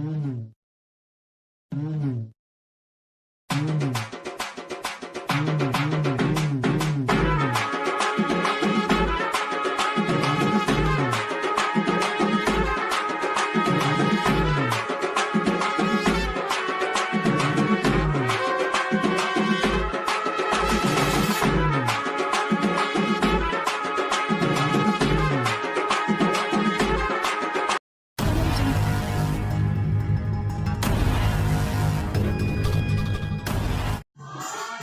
mundo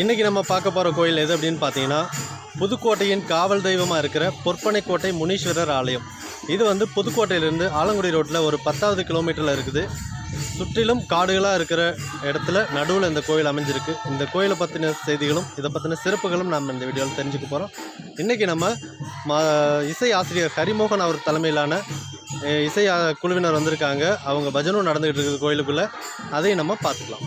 இன்றைக்கி நம்ம பார்க்க போகிற கோயில் எது அப்படின்னு பார்த்தீங்கன்னா புதுக்கோட்டையின் காவல் தெய்வமாக இருக்கிற பொற்பனைக்கோட்டை முனீஸ்வரர் ஆலயம். இது வந்து புதுக்கோட்டையிலேருந்து ஆலங்குடி ரோட்டில் ஒரு பத்தாவது கிலோமீட்டரில் இருக்குது. சுற்றிலும் காடுகளாக இருக்கிற இடத்துல நடுவில் இந்த கோயில் அமைஞ்சிருக்கு. இந்த கோயிலை பற்றின செய்திகளும் இதை பற்றின சிறப்புகளும் நம்ம இந்த வீடியோவில் தெரிஞ்சுக்க போகிறோம் இன்றைக்கி நம்ம மா இசை ஆசிரியர் ஹரிமோகன் அவர் தலைமையிலான இசை குழுவினர் வந்திருக்காங்க. அவங்க பஜனும் நடந்துக்கிட்டு இருக்குது கோயிலுக்குள்ளே. அதையும் நம்ம பார்த்துக்கலாம்.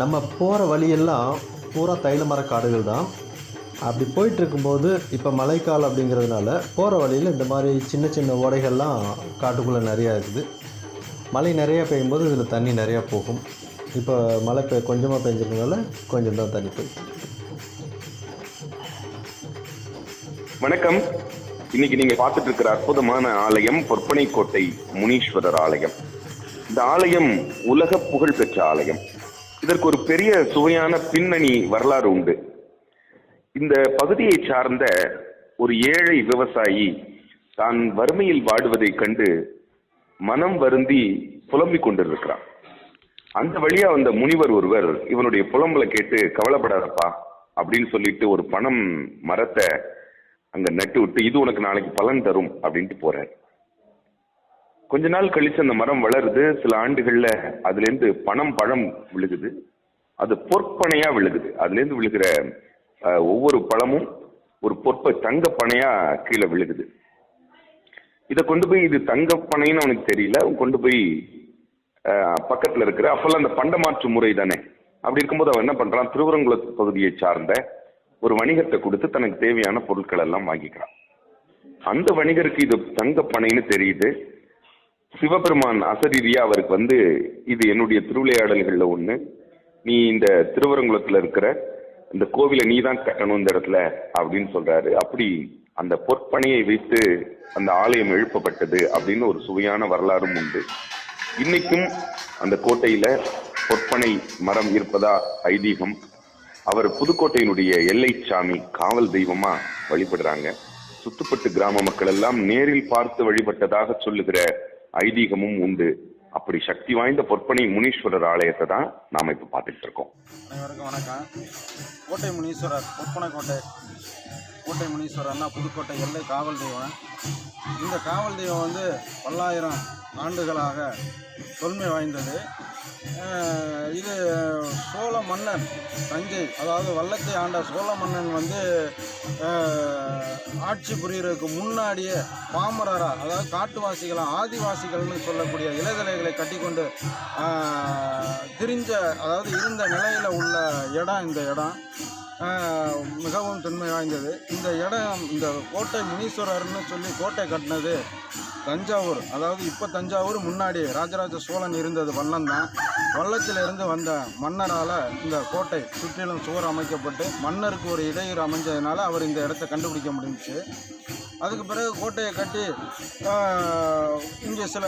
நம்ம போகிற வழியெல்லாம் பூரா தைல மர காடுகள் தான். அப்படி போயிட்டு இருக்கும்போது இப்போ மழைக்காலம் அப்படிங்கிறதுனால போகிற வழியில் இந்த மாதிரி சின்ன சின்ன ஓடைகள்லாம் காட்டுக்குள்ளே நிறையா இருக்குது. மழை நிறையா பெய்யும்போது இதில் தண்ணி நிறையா போகும். இப்போ மழை பெ கொஞ்சமாக பெஞ்சதுனால கொஞ்சம் தான் தண்ணி போய் வணக்கம். இன்னைக்கு நீங்க பார்த்துட்டு இருக்கிற அற்புதமான ஆலயம் பொற்பனைக்கோட்டை முனீஸ்வரர் ஆலயம். இந்த ஆலயம் உலக புகழ் பெற்ற ஆலயம். இதற்கு ஒரு பெரிய சுவையான பின்னணி வரலாறு உண்டு. இந்த பகுதியை சார்ந்த ஒரு ஏழை விவசாயி தான் வறுமையில் வாடுவதைக் கண்டு மனம் வருந்தி புலம்பிக் கொண்டிருக்கிறான். அந்த வழியா வந்த முனிவர் ஒருவர் இவனுடைய புலம்பலை கேட்டு கவலைப்படாதப்பா அப்படின்னு சொல்லிட்டு ஒரு பணம் மரத்தை அங்க நட்டு விட்டு இது உனக்கு நாளைக்கு பலன் தரும் அப்படின்ட்டு போறாரு. கொஞ்ச நாள் கழிச்சு அந்த மரம் வளருது. சில ஆண்டுகள்ல அதுல இருந்து பணம் பழம் விழுகுது. அது பொற்பனையா விழுகுது. அதுல இருந்து விழுகிற ஒவ்வொரு பழமும் ஒரு பொற்ப தங்க பனையா கீழே விழுகுது. இதை கொண்டு போய் இது தங்க பனைன்னு அவனுக்கு தெரியல. கொண்டு போய் பக்கத்தில் பக்கத்துல இருக்கிற அப்பெல்லாம் அந்த பண்டமாற்று முறை தானே. அப்படி இருக்கும்போது அவன் என்ன பண்றான்? திருவரங்குளத்து பகுதியை சார்ந்த ஒரு வணிகத்தை கொடுத்து தனக்கு தேவையான பொருட்கள் எல்லாம் வாங்கிக்கிறான். அந்த வணிகருக்கு இது தங்க பனைன்னு தெரியுது. சிவபெருமான் அசரீரியா அவருக்கு வந்து இது என்னுடைய திருவிளையாடல்கள்ல ஒண்ணு. நீ இந்த திருவரங்குளத்துல இருக்கிற இந்த கோவிலை நீ தான் கட்டணும் இந்த இடத்துல அப்படின்னு சொல்றாரு. அப்படி அந்த பொற்பனையை வைத்து அந்த ஆலயம் எழுப்பப்பட்டது அப்படின்னு ஒரு சுவையான வரலாறும் உண்டு. இன்னைக்கும் அந்த கோட்டையில பொற்பனை மரம் இருப்பதா ஐதீகம். அவர் புதுக்கோட்டையினுடைய எல்லை சாமி காவல் தெய்வமா வழிபடுறாங்க. சுத்துப்பட்டு கிராம மக்கள் எல்லாம் நேரில் பார்த்து வழிபட்டதாக சொல்லுகிற ஐதீகமும் உண்டு. அப்படி சக்தி வாய்ந்த பொற்பனை முனீஸ்வரர் ஆலயத்தை தான் நாம இப்ப பார்த்துட்டு இருக்கோம். அனைவருக்கும் வணக்கம். கோட்டை முனீஸ்வரர் பொற்பனை கோட்டை கோட்டை முனீஸ்வரர்னா புதுக்கோட்டை எல்லை காவல் தெய்வம். இந்த காவல் தெய்வம் வந்து பல்லாயிரம் ஆண்டுகளாக தொன்மை வாய்ந்தது. இது சோழ மன்னன் தஞ்சை அதாவது வல்லத்தை ஆண்ட சோழ மன்னன் வந்து ஆட்சி புரிகிறதுக்கு முன்னாடியே பாமரரா அதாவது காட்டுவாசிகளாக ஆதிவாசிகள்னு சொல்லக்கூடிய இலைதலைகளை கட்டிக்கொண்டு திரிஞ்ச அதாவது இருந்த நிலையில் உள்ள இடம் இந்த இடம். மிகவும் தொன்மை வாய்ந்தது. இந்த இடம் இந்த கோட்டை முனீஸ்வரர்னு சொல்லி கோட்டை கட்டினது தஞ்சாவூர். அதாவது இப்போ தஞ்சாவூர் முன்னாடி ராஜராஜ சோழன் இருந்தது வல்லம் தான் வல்லத்திலிருந்து வந்த மன்னரால் இந்த கோட்டை சுற்றிலும் சுவர் அமைக்கப்பட்டு மன்னருக்கு ஒரு இடையூறு அமைஞ்சதுனால அவர் இந்த இடத்த கண்டுபிடிக்க முடிஞ்சுச்சு. அதுக்கு பிறகு கோட்டையை கட்டி இங்கே சில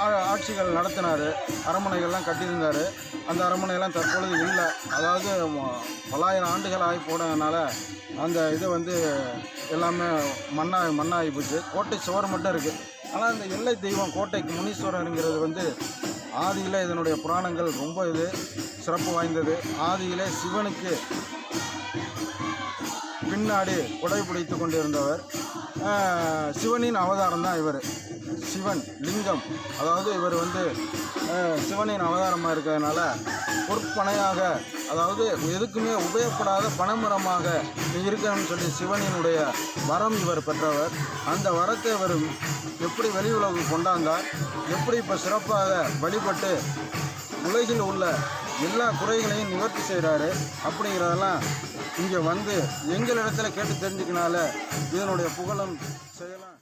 ஆ- ஆட்சிகள் நடத்தினார். அரண்மனைகள்லாம் கட்டியிருந்தார். அந்த அரண்மனையெல்லாம் தற்பொழுது இல்லை. அதாவது பல்லாயிரம் ஆண்டுகள் ஆகி போனதுனால அந்த இது வந்து எல்லாமே மண்ணாகி மண்ணாகி போச்சு. கோட்டை சுவர் மட்டும் இருக்குது ஆனால் இந்த எல்லை தெய்வம் கோட்டைக்கு முனீஸ்வரருங்கிறது வந்து ஆதியில் இதனுடைய புராணங்கள் ரொம்ப இது சிறப்பு வாய்ந்தது. ஆதியிலே சிவனுக்கு பின்னாடி குடை பிடித்து கொண்டிருந்தவர் சிவனின் அவதாரம் தான் இவர். சிவன் லிங்கம். அதாவது இவர் வந்து சிவனின் அவதாரமாக இருக்கிறதுனால பொற்பனையாக அதாவது எதுக்குமே உபயோகப்படாத பணமரமாக இருக்கணும்னு சொல்லி சிவனினுடைய வரம் இவர் பெற்றவர். அந்த வரத்தை இவர் எப்படி வெளி உலகு கொண்டாந்தார்? எப்படி இப்போ சிறப்பாக வழிபட்டு உலகில் உள்ள எல்லா குறைகளையும் நிவர்த்தி செய்கிறாரு அப்படிங்கிறதெல்லாம் இங்கே வந்து எங்களிடத்துல கேட்டு தெரிஞ்சுக்கினால இதனுடைய புகழும் செய்யலாம்.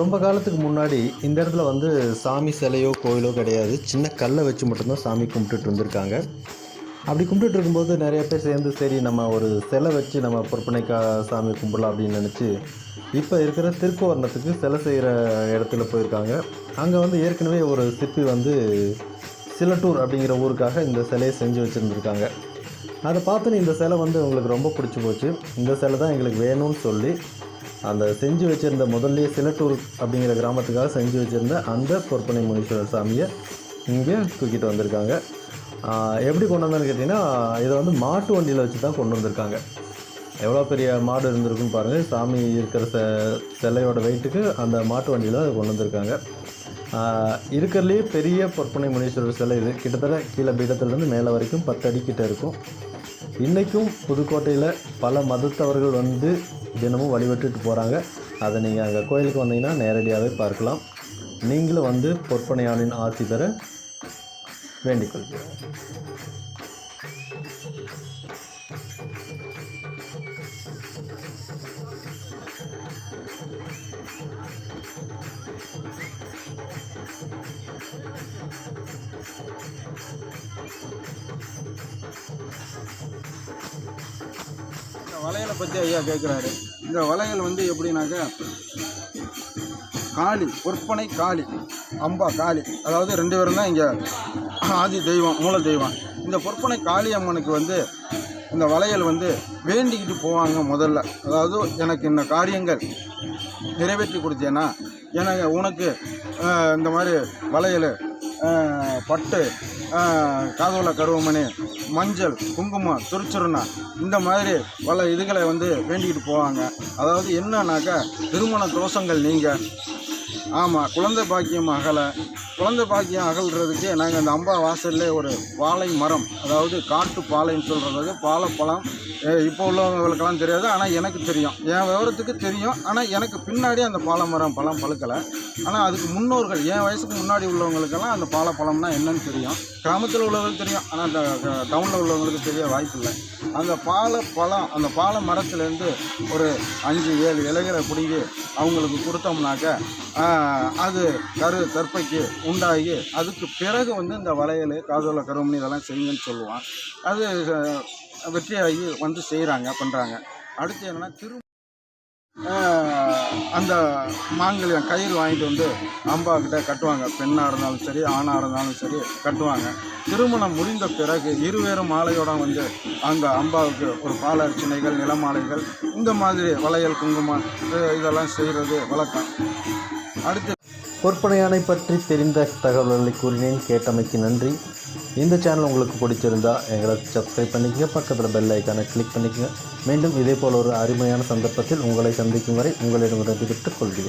ரொம்ப காலத்துக்கு முன்னாடி இந்த இடத்துல வந்து சாமி சிலையோ கோயிலோ கிடையாது. சின்ன கல்லை வச்சு மட்டும்தான் சாமி கும்பிட்டுட்டு இருந்திருக்காங்க அப்படி கும்பிட்டுட்டு இருக்கும்போது நிறைய பேர் சேர்ந்து சரி நம்ம ஒரு சிலை வச்சு நம்ம பொற்பனைக்கா சாமி கும்பிடலாம் அப்படின்னு நினச்சி இப்போ இருக்கிற திருக்கோவரணத்துக்கு சிலை செய்கிற இடத்துல போயிருக்காங்க. அங்கே வந்து ஏற்கனவே ஒரு சிற்பி வந்து சிலட்டூர் அப்படிங்கிற ஊருக்காக இந்த சிலையை செஞ்சு வச்சுருந்துருக்காங்க. அதை பார்த்துன்னு இந்த சிலை வந்து உங்களுக்கு ரொம்ப பிடிச்சி போச்சு. இந்த சிலை தான் எங்களுக்கு வேணும்னு சொல்லி அந்த செஞ்சு வச்சுருந்த முதல்ல சிலட்டூர் அப்படிங்கிற கிராமத்துக்காக செஞ்சு வச்சுருந்த அந்த பொற்பனை முனீஸ்வரர் சாமியை இங்கே தூக்கிட்டு வந்திருக்காங்க. எப்படி கொண்டு வந்தான்னு கேட்டிங்கன்னா இதை வந்து மாட்டு வண்டியில் வச்சு தான் கொண்டு வந்திருக்காங்க. எவ்வளோ பெரிய மாடு இருந்திருக்குன்னு பாருங்கள் சாமி இருக்கிற செ சிலையோட வெயிட்டுக்கு அந்த மாட்டு வண்டியில் அதை கொண்டு வந்திருக்காங்க. ஆஹ் இருக்கிறதுலேயே பெரிய பொற்பனை முனீஸ்வரர் சிலை இது. கிட்டத்தட்ட கீழே பீடத்துலேருந்து மேலே வரைக்கும் பத்து அடி கிட்ட இருக்கும். இன்றைக்கும் புதுக்கோட்டையில் பல மதத்தவர்கள் வந்து தினமும் வழிபட்டுட்டு போகிறாங்க அதை நீங்கள் அங்கே கோயிலுக்கு வந்தீங்கன்னா நேரடியாகவே பார்க்கலாம். நீங்களும் வந்து பொற்பனையாளின் ஆசி பெற வேண்டிக் வளையலை பற்றி ஐயா கேட்குறாரு இந்த வளையல் வந்து எப்படின்னாக்க காளி பொற்பனை காளி அம்பா காளி. அதாவது ரெண்டு பேரும் தான் இங்கே ஆதி தெய்வம் மூல தெய்வம். இந்த பொற்பனை காளி அம்மனுக்கு வந்து இந்த வளையல் வந்து வேண்டிக்கிட்டு போவாங்க முதல்ல. அதாவது எனக்கு இந்த காரியங்கள் நிறைவேற்றி கொடுத்தேன்னா எனக்கு உனக்கு இந்த மாதிரி வளையல் பட்டு காதோல கருவமணி மஞ்சள் குங்குமம் திருச்சுருணா இந்த மாதிரி பல இதுகளை வந்து வேண்டிக்கிட்டு போவாங்க. அதாவது என்னன்னாக்கா திருமண தோஷங்கள் நீங்கள் ஆமாம் குழந்தை பாக்கியம் அகலை. குழந்தை பாக்கியம் அகல்றதுக்கு நாங்கள் அந்த அம்பா வாசல்ல ஒரு வாழை மரம் அதாவது காட்டு பாலைன்னு சொல்கிறது பாலைப்பழம் இப்போ உள்ளவங்களுக்கெல்லாம் தெரியாது ஆனால் எனக்கு தெரியும். என் விவரத்துக்கு தெரியும். ஆனால் எனக்கு பின்னாடி அந்த பாலமரம் பழம் பழுக்கலை. ஆனால் அதுக்கு முன்னோர்கள் என் வயசுக்கு முன்னாடி உள்ளவங்களுக்கெல்லாம் அந்த பாலப்பழம்னா என்னன்னு தெரியும். கிராமத்தில் உள்ளவங்களுக்கு தெரியும் ஆனால் டவுனில் உள்ளவங்களுக்கு தெரிய வாய்ப்பில்லை அந்த பாலப்பழம் அந்த பால மரத்துலேருந்து ஒரு அஞ்சு ஏழு இலைகளை பிடிங்கி அவங்களுக்கு கொடுத்தோம்னாக்க அது கரு கற்பைக்கு உண்டாகி அதுக்கு பிறகு வந்து இந்த வளையல் காதோல கருமணி இதெல்லாம் செய்யுங்கன்னு சொல்லுவான். அது வெற்றியாகி வந்து செய்கிறாங்க பண்ணுறாங்க அடுத்து என்னென்னா திரு அந்த மாங்கல்யம் கயிறு வாங்கிட்டு வந்து அம்பாக்கிட்ட கட்டுவாங்க. பெண்ணாக இருந்தாலும் சரி ஆணாக இருந்தாலும் சரி கட்டுவாங்க. திருமணம் முடிந்த பிறகு இருவேறும் மாலையோட வந்து அந்த அம்பாவுக்கு ஒரு பால அர்ச்சனைகள் நிலமாலைகள் இந்த மாதிரி வளையல் குங்குமம் இது- இதெல்லாம் செய்கிறது வழக்கம். அடுத்து பொற்பனையானை பற்றி தெரிந்த தகவல்களை கூறினேன். கேட்டமைக்கு நன்றி. இந்த சேனல் உங்களுக்கு பிடிச்சிருந்தா எங்களை சப்ஸ்கிரைப் பண்ணிக்கங்க. பக்கத்தில் பெல் ஐக்கானை கிளிக் பண்ணிக்கங்க. மீண்டும் இதே போல் ஒரு அருமையான சந்தர்ப்பத்தில் உங்களை சந்திக்கும் வரை உங்களிடம் விட்டு கொள்கிறேன்.